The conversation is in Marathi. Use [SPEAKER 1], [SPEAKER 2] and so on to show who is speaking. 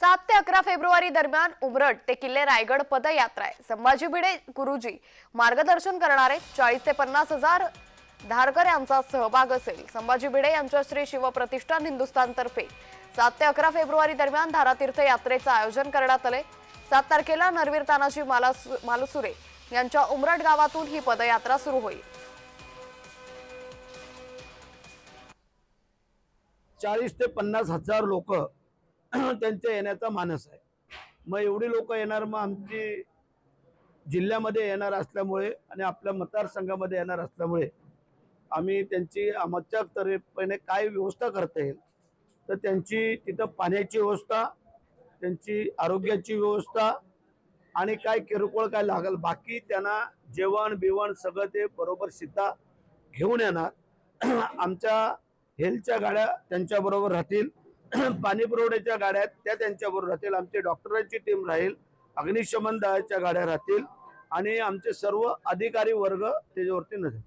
[SPEAKER 1] सात ते अकरा फेब्रुवारी दरम्यान उमरट ते किल्ले रायगड पदयात्रा आहे. संभाजी भिडे गुरुजी मार्गदर्शन करणारे चाळीस ते पन्नास हजार धारकर यांचा सहभाग असेल. संभाजी भिडे यांच्या श्री शिवप्रतिष्ठान हिंदुस्थानतर्फे सात ते अकरा फेब्रुवारी दरम्यान धारातीर्थ यात्रेचं आयोजन करण्यात आले सात तारखेला नरवीर तानाजी माला मालुसुरे यांच्या उमरट गावातून ही पदयात्रा सुरू होईल.
[SPEAKER 2] चाळीस ते पन्नास हजार लोक त्यांच्या येण्याचा मानस आहे. मग एवढी लोक येणार मग आमची जिल्ह्यामध्ये येणार असल्यामुळे आणि आपल्या मतदारसंघामध्ये येणार असल्यामुळे आम्ही त्यांची आमच्या तर्फेने काय व्यवस्था करता येईल तर त्यांची तिथं पाण्याची व्यवस्था त्यांची आरोग्याची व्यवस्था आणि काय किरकोळ काय लागेल बाकी त्यांना जेवण बिवण सगळं ते बरोबर सिद्धा घेऊन येणार. आमच्या हेल्थच्या गाड्या त्यांच्याबरोबर राहतील. पाणी पुरवठ्याच्या गाड्या आहेत त्या त्यांच्याबरोबर राहतील. आमची डॉक्टरांची टीम राहील अग्निशमन दळाच्या गाड्या राहतील आणि आमचे सर्व अधिकारी वर्ग त्याच्यावरती नसेल